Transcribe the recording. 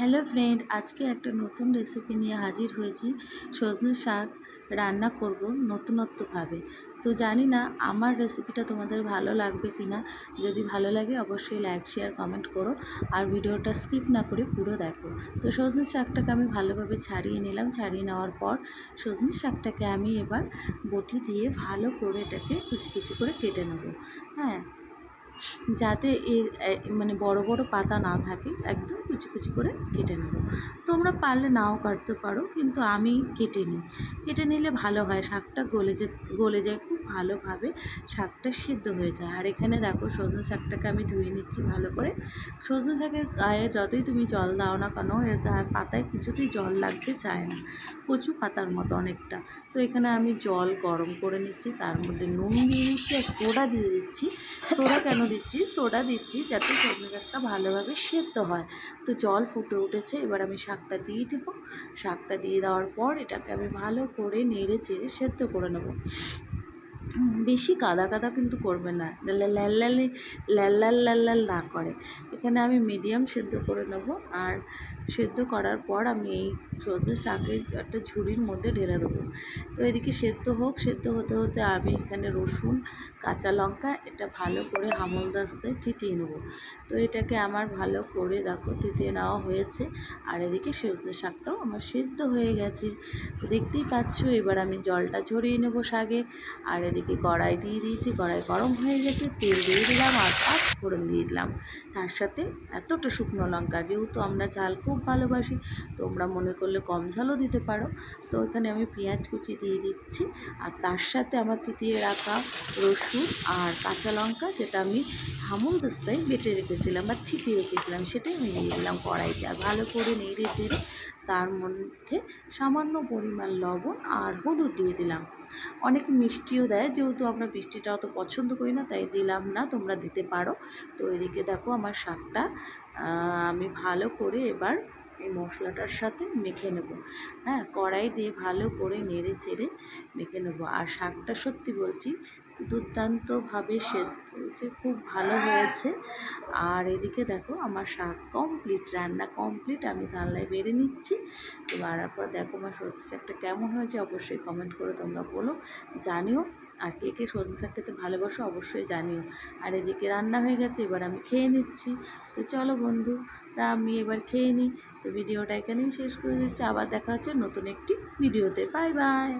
Hello friend, আজকে একটা নতুন রেসিপি নিয়ে হাজির হয়েছি। সজনে শাক রান্না করব নতুনত্বভাবে। তো জানি না আমার রেসিপিটা তোমাদের ভালো লাগবে কি না যদি ভালো লাগে অবশ্যই লাইক শেয়ার কমেন্ট করো। আর ভিডিওটা স্কিপ না করে পুরো দেখো। তো সজনে শাকটাকে আমি ভালোভাবে ছাড়িয়ে নিলাম। ছাড়িয়ে নেওয়ার পর সজনে শাকটাকে আমি এবার বটি দিয়ে ভালো করে এটাকে কুচি কুচি করে কেটে নেব। হ্যাঁ যাতে এর মানে বড় বড় পাতা না থাকে, একদম কুচি কুচি করে কেটে নেব। তোমরা পারলে নাও কাটতে পারো, কিন্তু আমি কেটে নিই। কেটে নিলে ভালো হয়, শাকটা গলে যে, গলে যায়, খুব ভালোভাবে শাকটা সিদ্ধ হয়ে যায়। আর এখানে দেখো সজনে শাকটাকে আমি ধুয়ে নিচ্ছি ভালো করে। সজনে শাকের গায়ে যতই তুমি জল দাও না কেন, এর গায়ে পাতায় কিছুতেই জল লাগতে চায় না। কচু পাতার মতো অনেকটা। তো এখানে আমি জল গরম করে নিচ্ছি, তার মধ্যে নুন দিয়ে দিচ্ছি আর সোডা দিয়ে দিচ্ছি। সোডা কেন দিচ্ছি? সোডা দিচ্ছি যাতে সজনে শাকটা ভালোভাবে সেদ্ধ হয়। তো জল ফুটে উঠেছে, এবার আমি শাকটা দিয়ে দেবো। শাকটা দিয়ে দেওয়ার পর এটাকে আমি ভালো করে নেড়ে চেড়ে সেদ্ধ করে নেব। বেশি কাদা কাদা কিন্তু করবে না। ল্যাল ল্যাল ল্যাল ল্যাল ল্যাল ল্যাল না করে। এখানে আমি মিডিয়াম সেদ্ধ করে নেব। আর সেদ্ধ করার পর আমি এই সজনে শাকের একটা ঝুড়ির মধ্যে ঢেলে দেবো। তো এদিকে সেদ্ধ হোক, সেদ্ধ হতে হতে আমি এখানে রসুন, কাঁচা লঙ্কা, এটা ভালো করে হামল দাস্তায় থিতিয়ে নেব। তো এটাকে আমার ভালো করে দেখো থিতিয়ে নেওয়া হয়েছে। আর এদিকে সজনে শাকটাও আমার সেদ্ধ হয়ে গেছে। তো দেখতেই পাচ্ছ, এবার আমি জলটা ঝরিয়ে নেব শাকে। আর এদিকে কড়াই দিয়ে দিয়েছি, কড়াই গরম হয়ে গেছে, তেল দিয়ে দিলাম আর পাঁচ ফোড়ন দিয়ে দিলাম। তার সাথে এতটা শুকনো লঙ্কা, যেহেতু আমরা ঝাল খুব ভালোবাসি, তোমরা মনে করলে কম ঝালও দিতে পারো। তো এখানে আমি পেঁয়াজ কুচি দিয়ে দিচ্ছি আর তার সাথে আমার তিতিয়ে রাখা রসুন আর কাঁচা লঙ্কা, যেটা আমি হামল দস্তায় বেটে রেখেছিলাম বা থিতিয়ে রেখেছিলাম, সেটাই আমি দিয়ে দিলাম কড়াইতে। আর ভালো করে নেড়ে চেড়ে তার মধ্যে সামান্য পরিমাণ লবণ আর হলুদ দিয়ে দিলাম। অনেকে মিষ্টিও দেয়, যেহেতু আমরা মিষ্টিটা অত পছন্দ করি না, তাই দিলাম না, তোমরা দিতে পারো। তো এদিকে দেখো আমার শাকটা আমি ভালো করে এবার এই মশলাটার সাথে মেখে নেব। হ্যাঁ কড়াই দিয়ে ভালো করে নেড়ে চেড়ে মেখে নেব। আর শাকটা সত্যি বলছি দুর্দান্তভাবে সেদ্ধ হয়েছে খুব ভালো হয়েছে। আর এদিকে দেখো, আমার শাক কমপ্লিট রান্না কমপ্লিট আমি থাল্লায় বেড়ে নিচ্ছি। তো বাড়ার পর দেখো আমার সরষে শাকটা কেমন হয়েছে, অবশ্যই কমেন্ট করে তোমরা বলো, জানিও। আর কে কে সজনে শাক খেতে ভালোবাসো, অবশ্যই জানিও। আর এদিকে রান্না হয়ে গেছে, এবার আমি খেয়ে নিচ্ছি। তো চলো বন্ধু, তা আমি এবার খেয়ে নিই। তো ভিডিওটা এখানেই শেষ করে দিচ্ছি, আবার দেখা হচ্ছে নতুন একটি ভিডিওতে। Bye bye